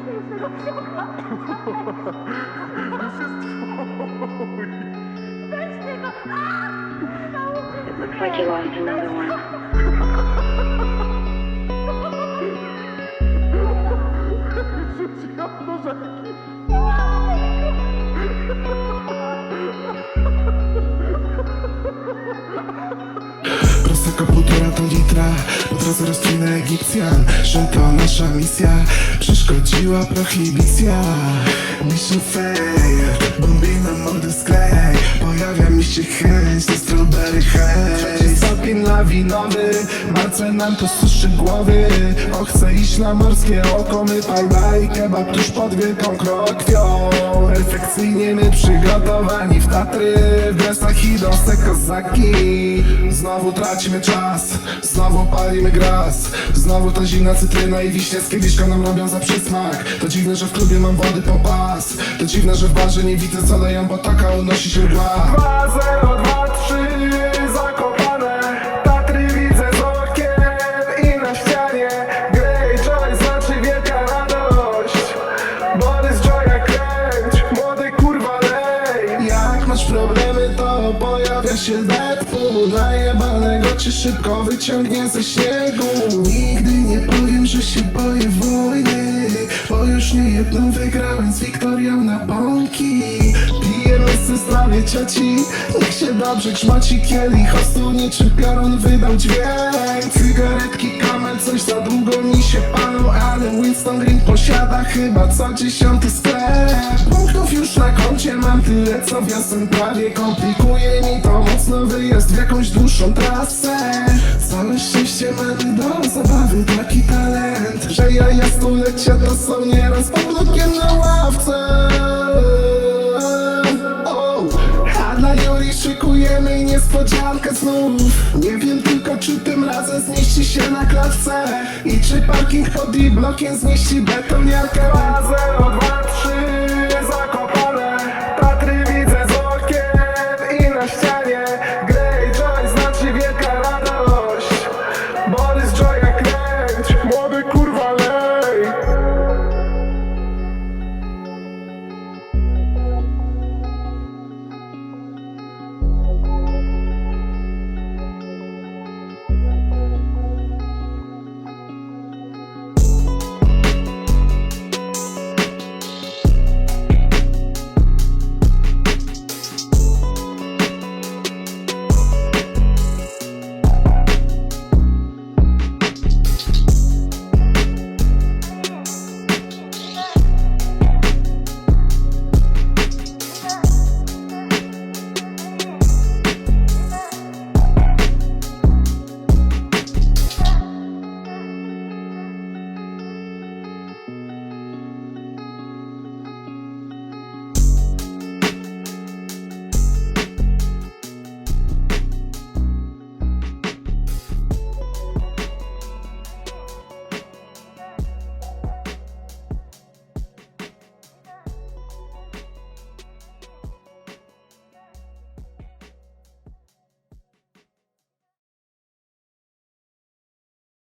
It looks like you lost another one. Prosecco półtora to litra. Od razu rozpinę Egipcjan Że to nasza misja. Przeszkodziła prohibicja. Mission fail. Bombina mody sklej. Pojawia mi się chęć To strawberry haze Stopień lawinowy. Marce nam to suszy głowy. O chcę iść na morskie oko. My parla i kebab tuż pod wielką krokwią. Perfekcyjnie my przygotowani w Tatry. W dresach idą se kozaki. Znowu tracimy czas. Znowu palimy gras. Znowu ta zimna cytryna i wiśniewskie wiszko nam robią za przysmak. To dziwne, że w klubie mam wody po pas. To dziwne, że w barze nie widzę co leją, bo taka unosi się mgła 2, 0, 2, to pojawia się Deadpool Najebanego cię szybko wyciągnie ze śniegu. Nigdy nie powiem, że się boję wojny Bo już nie jedną wygrałem z Wiktorią na bąki ze zdrowie cioci. Niech się dobrze grzmoci kielich Ostu niczym piorun wydał dźwięk. Cygaretki, kamel, coś za długo mi się palą Ale Winston Green posiada chyba co dziesiąty sklep. Punktów już na koncie mam tyle co wiosen prawie Komplikuje mi to mocno wyjazd w jakąś dłuższą trasę. Całe szczęście mamy do zabawy taki talent Że jaja stulecia to są nieraz pod na ławce niespodziankę znów. Nie wiem tylko czy tym razem zmieści się na klatce I czy parking pod i blokiem zmieści betoniarkę 2, 0, 2, 3